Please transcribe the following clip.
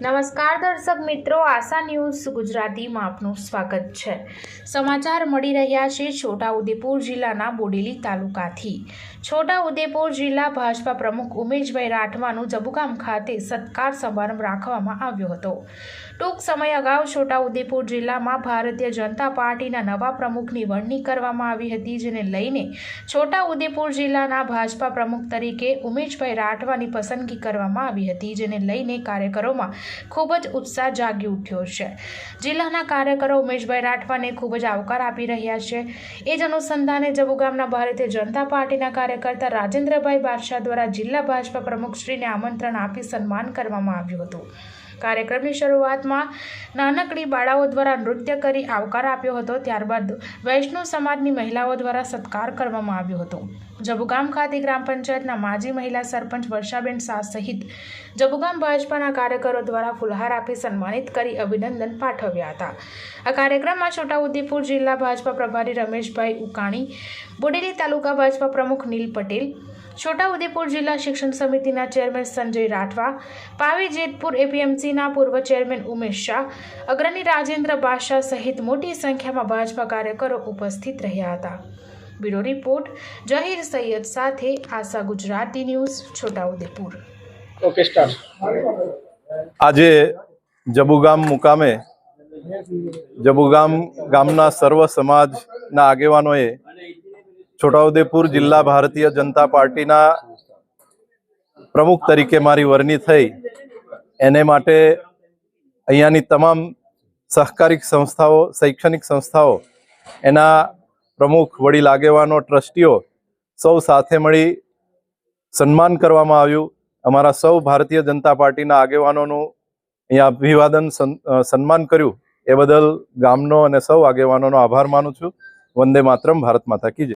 નમસ્કાર દર્શક મિત્રો, આશા ન્યૂઝ ગુજરાતીમાં આપનું સ્વાગત છે. સમાચાર મળી રહ્યા છે છોટાઉદેપુર જિલ્લાના બોડેલી તાલુકાથી. છોટાઉદેપુર જિલ્લા ભાજપા પ્રમુખ ઉમેશભાઈ રાઠવાનું જબુગામ ખાતે સત્કાર સમારંભ રાખવામાં આવ્યો હતો. ટૂંક સમય અગાઉ છોટાઉદેપુર જિલ્લામાં ભારતીય જનતા પાર્ટીના નવા પ્રમુખની વરણી કરવામાં આવી હતી, જેને લઈને છોટાઉદેપુર જિલ્લાના ભાજપા પ્રમુખ તરીકે ઉમેશભાઈ રાઠવાની પસંદગી કરવામાં આવી હતી, જેને લઈને કાર્યકરોમાં ખૂબ જ ઉત્સાહ જાગી ઉઠ્યો છે. જિલ્લાના કાર્યકરો ઉમેશભાઈ રાઠવાને ખૂબ જ આવકાર આપી રહ્યા છે. એ જ અનુસંધાને જબુગામના ભારતીય જનતા પાર્ટીના કાર્યકર્તા રાજેન્દ્રભાઈ બાદશાહ દ્વારા જિલ્લા ભાજપા પ્રમુખશ્રીને આમંત્રણ આપી સન્માન કરવામાં આવ્યું હતું. કાર્યક્રમની શરૂઆતમાં નાનકડી બાળાઓ દ્વારા નૃત્ય કરી આવકાર આપ્યો હતો. ત્યારબાદ વૈષ્ણવ સમાજની મહિલાઓ દ્વારા સત્કાર કરવામાં આવ્યો હતો. જબુગામ ખાતે ગ્રામ પંચાયતના માજી મહિલા સરપંચ વર્ષાબેન શાહ સહિત જબુગામ ભાજપાના કાર્યકરો દ્વારા ફુલહાર આપી સન્માનિત કરી અભિનંદન પાઠવ્યા હતા. આ કાર્યક્રમમાં છોટાઉદેપુર જિલ્લા ભાજપા પ્રભારી રમેશભાઈ ઉકાણી, બોડેલી તાલુકા ભાજપા પ્રમુખ નીલ પટેલ, છોટાઉદેપુર જિલ્લા શિક્ષણ સમિતિના ચેરમેન સંજય રાઠવા, પાવી જેતપુર એપીએમસીના પૂર્વ ચેરમેન ઉમેશ શાહ અગ્રણી રાજેન્દ્ર બાદશાહ સહિત મોટી સંખ્યામાં ભાજપા કાર્યકરો ઉપસ્થિત રહ્યા હતા. બ્યુરો રિપોર્ટ જહીર સૈયદ સાથે આશા ગુજરાતી ન્યૂઝ છોટાઉદેપુર. આજે જબુગામ મુકામે જબુગામ ગામના સર્વ સમાજના આગેવાનોએ છોટાઉદેપુર જિલ્લા ભારતીય જનતા પાર્ટીના પ્રમુખ તરીકે મારી વરણી થઈ. એને માટે અહીંયાની તમામ સહકારી સંસ્થાઓ, શૈક્ષણિક સંસ્થાઓ, એના પ્રમુખ વડીલ આગેવાનો ટ્રસ્ટીઓ સૌ સાથે મળી સન્માન કરવામાં આવ્યું. અમારા સૌ ભારતીય જનતા પાર્ટીના આગેવાનોનું અહીંયા અભિવાદન, સન- સન્માન કર્યું. એ બદલ ગામનો અને સૌ આગેવાનોનો આભાર માનું છું. વંદે માતરમ, ભારત માતા કી